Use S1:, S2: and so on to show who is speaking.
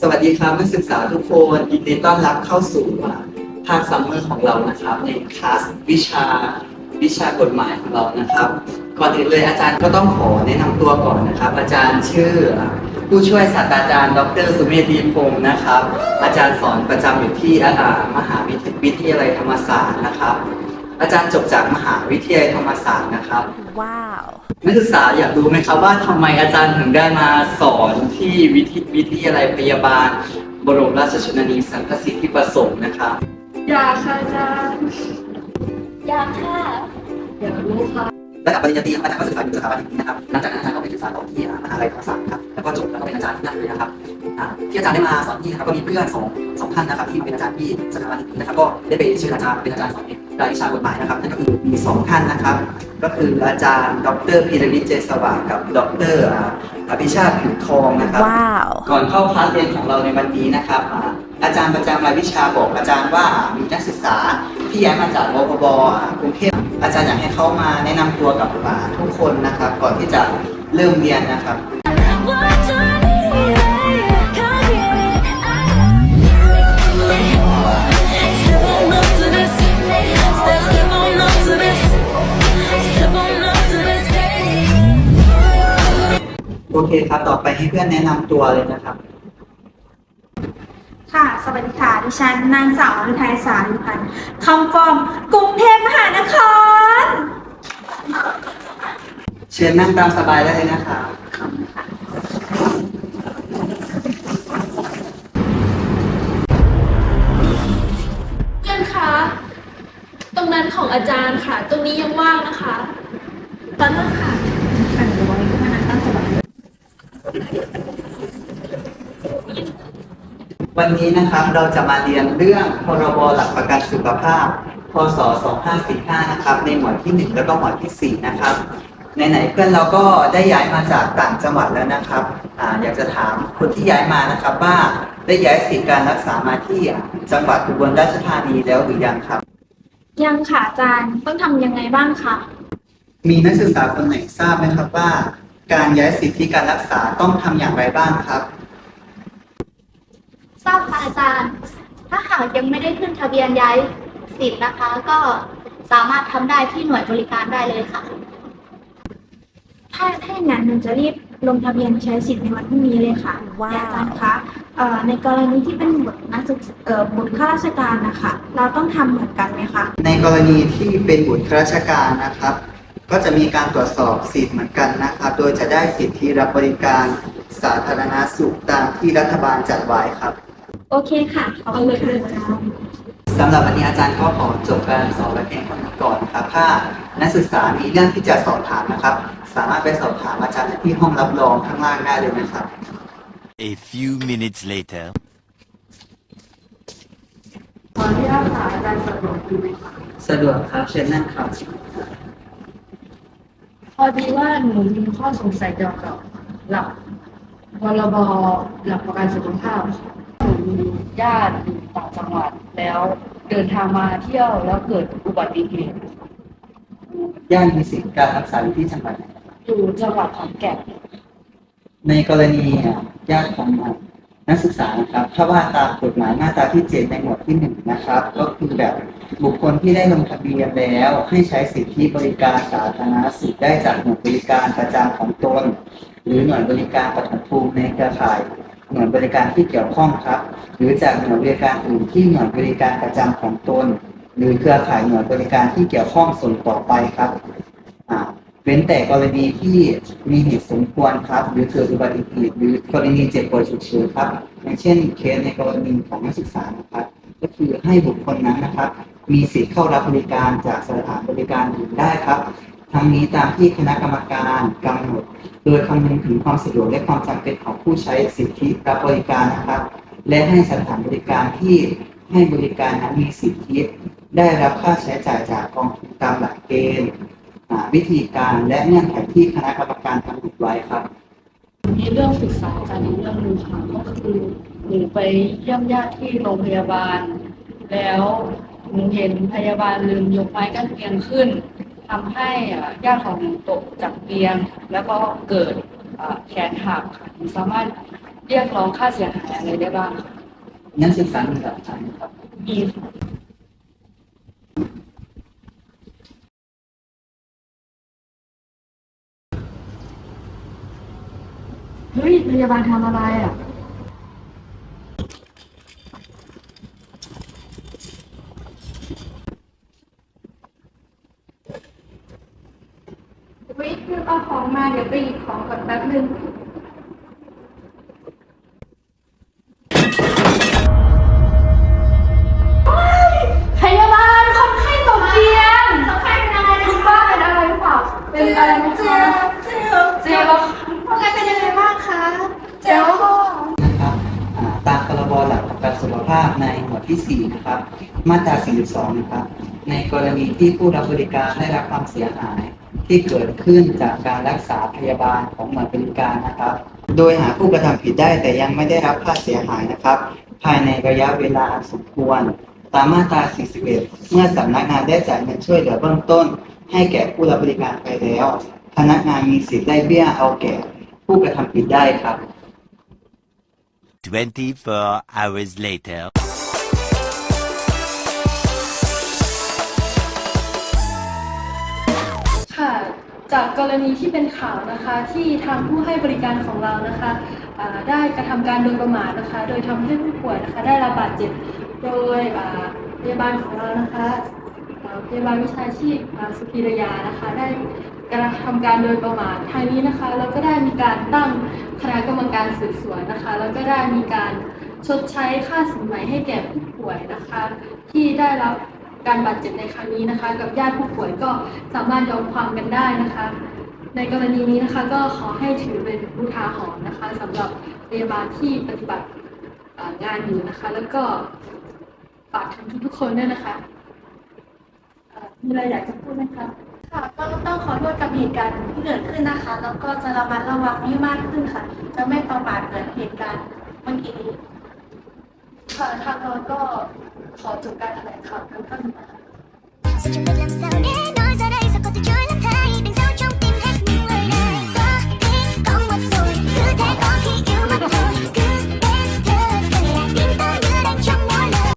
S1: สวัสดีครับนักศึกษาทุกคนยินดีต้อนรับเข้าสู่ภาคซัมเมอร์ของเรานะครับ ในคลาสวิชาวิชากฎหมายของเรานะครับ ก่อนอื่นเลยอาจารย์ก็ต้องขอแนะนำตัวก่อนนะครับ อาจารย์ชื่อ ผู้ช่วยศาสตราจารย์ ดรสุเมธีพงศ์นะครับ อาจารย์สอนประจำอยู่ที่อ่ามหาวิทยาลัยธรรมศาสตร์นะครับ อาจารย์จบจากมหาวิทยาลัยธรรมศาสตร์นะครับ
S2: Wow.
S1: นักศึกษาอยากรู้ไหมครับว่าทำไมอาจารย์ถึงได้มาสอนที่วิทยวิทยาลัยพยาบาล บรมราชชนนีสังคสิทธิประสงค์นะครับ
S3: อยากค่ะอาจารย์
S2: อยากค่ะ
S3: อยากรู้ค่ะ
S1: ระดับปริญญาตรีครับอาจารย์ก็ศึกษาอยู่สถาบันนี้นะครับ หลังจากนั้นอาจารย์ก็ไปศึกษาต่อที่มหาลัยธรรมศาสตร์ครับ แล้วก็จบแล้วก็เป็นอาจารย์ที่นั่นเลยนะครับอ่าที่อาจารย์ได้มาสอนที่นะครับก็มีเพื่อนสองสองท่านนะครับที่มาเป็นอาจารย์ที่สถาบันนี้นะครับ ก็ได้ไปเชิญอาจารย์เป็นอาจารย์สอน รายวิชากฎหมายนะครับนั่นก็คือมีสองท่านนะครับ ก็คืออาจารย์ ดรพีรวิทย์เจสว่างกับ ดรอ่าอภิชาติผิวทองนะครับ
S2: Wow.
S1: ก่อนเข้าคลาสเรียนของเราในวันนี้นะครับอ่าอาจารย์ประจำรายวิชาบอกอาจารย์ว่ามีนักศึกษาที่ย้ายมาจากวพบอ่ากรุงเทพอาจารย์อยากให้เขามาแนะนำตัวกับอ่าทุกคนนะครับ ก่อนที่จะเริ่มเรียนนะครับ อเคครับ ต่อไปให้เพื่อนแนะนำตัวเลยนะครับ
S3: ค่ะ สวัสดีค่ะ ดิฉันนางสาวฤทัยสาริพันธ์คำฟอร์มกรุงเทพมหานคร
S1: เชิญนั่งตามสบายได้เลยนะครับ
S4: เพื่อนคะ ตรงนั้นของอาจารย์ค่ะ ตรงนี้ยังว่างนะคะ ตอนนั้นค่ะ
S1: วันนี้นะครับเราจะมาเรียนเรื่องพรบหลักประกันสุขภาพ พศ 2545 นะครับ ในหมวดที่ 1 แล้วก็หมวดที่ 4 นะครับไหนๆเพื่อนเราก็ได้ย้ายมาจากต่างจังหวัดแล้วนะครับอ่าอยากจะถามคนที่ย้ายมานะครับว่าได้ย้ายสิทธิการรักษามาที่จังหวัดอุบลราชธานีแล้วหรือยังครับ
S3: ยังค่ะอาจารย์ต้องทำยังไงบ้างคะ
S1: มีนักศึกษาคนไหนทราบไหมครับว่า การย้ายสิทธิการรักษาต้องทำอย่างไรบ้างครับ
S5: ทราบค่ะอาจารย์ ถ้าหากยังไม่ได้ขึ้นทะเบียนย้ายสิทธิ์นะคะ ก็สามารถทำได้ที่หน่วยบริการได้เลยค่ะ
S3: ถ้าถ้าอย่างนั้นหนูจะรีบลงทะเบียนใช้สิทธิ์ในวันพรุ่งนี้เลยค่ะ
S2: ว้าว
S3: แต่อาจารย์คะเอ่อในกรณีที่เป็นบุตรนักศึกษาเอ่อบุตรข้าราชการนะคะเราต้องทำเหมือนกันไหมคะ
S1: ในกรณีที่เป็นบุตรข้าราชการนะครับ ก็จะมีการตรวจสอบสิทธิ์เหมือนกันนะครับ โดยจะได้สิทธิรับบริการสาธารณสุขตามที่รัฐบาลจัดไว้ครับ
S3: โอเคค่ะ ขอบคุณค่ะอาจารย์
S1: สำหรับวันนี้อาจารย์ก็ขอจบการสอนไว้เพียงเท่านี้ก่อนนะครับ ถ้านักศึกษามีเรื่องที่จะสอบถามนะครับ สามารถไปสอบถามอาจารย์ที่ห้องรับรองข้างล่างได้เลยนะครับ
S6: A few minutes later.
S3: ขออนุญาตค่ะอาจารย์สะดวกดีไหมคะ
S1: สะดวกครับเชิญนั่งครับ
S7: พอดีว่าหนูมีข้อสงสัยเกี่ยวกับหลักพรบหลักประกันสุขภาพค่ะหนูมีญาติอยู่ต่างจังหวัดแล้วเดินทางมาเที่ยวแล้วเกิดอุบัติเหตุ
S1: ย่านมีสิทธิการรักษาอยู่ที่จังหวัดไหน
S7: อยู่จังหวัดขอนแก่น
S1: ในกรณีอะญาติของ นักศึกษานะครับ ถ้าว่าตามกฎหมายมาตราที่เจ็ดในหมวดที่หนึ่งนะครับ ก็คือแบบบุคคลที่ได้ลงทะเบียนแล้วให้ใช้สิทธิบริการสาธารณสุขได้จากหน่วยบริการประจำของตน หรือหน่วยบริการปฐมภูมิในเครือข่ายหน่วยบริการที่เกี่ยวข้องครับ หรือจากหน่วยบริการอื่นที่หน่วยบริการประจำของตน หรือเครือข่ายหน่วยบริการที่เกี่ยวข้องส่วนต่อไปครับอ่า เว้นแต่กรณีที่มีเหตุสมควรครับ หรือเกิดอุบัติเหตุหรือกรณีเจ็บป่วยฉุกเฉินครับอย่างเช่นเคสในกรณีของนักศึกษานะครับ ก็คือให้บุคคลนั้นนะครับ มีสิทธิ์เข้ารับบริการจากสถานบริการอื่นได้ครับ ทั้งนี้ตามที่คณะกรรมการกำหนด โดยคำนึงถึงความสะดวกและความจำเป็นของผู้ใช้สิทธิรับบริการนะครับ และให้สถานบริการที่ให้บริการนั้นมีสิทธิได้รับค่าใช้จ่ายจากกองทุนตามหลักเกณฑ์ วิธีการและเงื่อนไขที่คณะกรรมการกำหนดไว้ครับ
S7: มีเรื่องศึกษาการอีกเรื่องหนึงค่ะก็คือหนูไปเยี่ยมญาติที่โรงพยาบาล แล้วหนูเห็นพยาบาลลืมยกไม้กั้นเตียงขึ้นทำให้อ่าญาติของหนูตกจากเตียง แล้วก็เกิดอ่าแขนหักค่ะหนูสามารถเรียกร้องค่าเสียหายอะไรได้บ้างคะ
S1: นักศึกษามีหลักฐานครับ
S7: มี เฮ้ยพยาบาลทำอะไรอะ
S3: วิทย์เอาของมาเดี๋ยวไปหยิบของก่อนแป๊บนึง
S4: พยาบาลคนไข้ตกเตียงคนไข้เป็นอะไรคุณป้าเป็นอะไรหรือเปล่า เป็นอะไรไหมคะ
S3: เจ็บ
S4: เจ็บแล้ว
S3: พวกแกเป็นยังไงบ้างคะ เจ็บคอ
S1: นะครับตามพรบหลักประกันสุขภาพในหมวดที่ 4 นะครับ มาตรา 42 นะครับ ในกรณีที่ผู้รับบริการได้รับความเสียหายที่เกิดขึ้นจากการรักษาพยาบาลของหน่วยบริการนะครับ โดยหาผู้กระทำผิดได้แต่ยังไม่ได้รับค่าเสียหายนะครับ ภายในระยะเวลาสมควร ตามมาตรา 41 เมื่อสำนักงานได้จ่ายเงินช่วยเหลือเบื้องต้น ให้แก่ผู้รับบริการไปแล้ว พนักงานมีสิทธิ์ได้เบี้ยเอาแก่ผู้กระทำผิดได้ครับ
S6: 24 hours later.
S4: ค่ะ จากกรณีที่เป็นข่าวนะคะ ที่ทางผู้ให้บริการของเรานะคะได้กระทำการโดยประมาทนะคะ โดยทำให้ผู้ป่วยนะคะ ได้รับบาดเจ็บโดยพยาบาลของเรานะคะพยาบาลวิชาชีพสุพิรยานะคะ ได้ กระทำการโดยประมาททางนี้นะคะ เราก็ได้มีการตั้งคณะกรรมการสืบสวนนะคะ แล้วก็ได้มีการชดใช้ค่าสินไหมให้แก่ผู้ป่วยนะคะ ที่ได้รับการบาดเจ็บในครั้งนี้นะคะ กับญาติผู้ป่วยก็สามารถยอมความกันได้นะคะ ในกรณีนี้นะคะก็ขอให้ถือเป็นอุทาหรณ์นะคะสำหรับพยาบาลที่ปฏิบัติงานอยู่นะคะ แล้วก็ฝากถึงทุกๆคนด้วยนะคะมีอะไรอยากจะพูดไหมคะ
S3: ค่ะก็ต้องขอโทษกับเหตุการณ์ที่เกิดขึ้นนะคะ แล้วก็จะระมัดระวังให้มากขึ้นค่ะ จะไม่ประมาทเหมือนเหตุการณ์เมื่อกี้นี้
S4: ค่ะทางเราก็ขอจบการแถลงข่าวกันเท่านี้นะคะ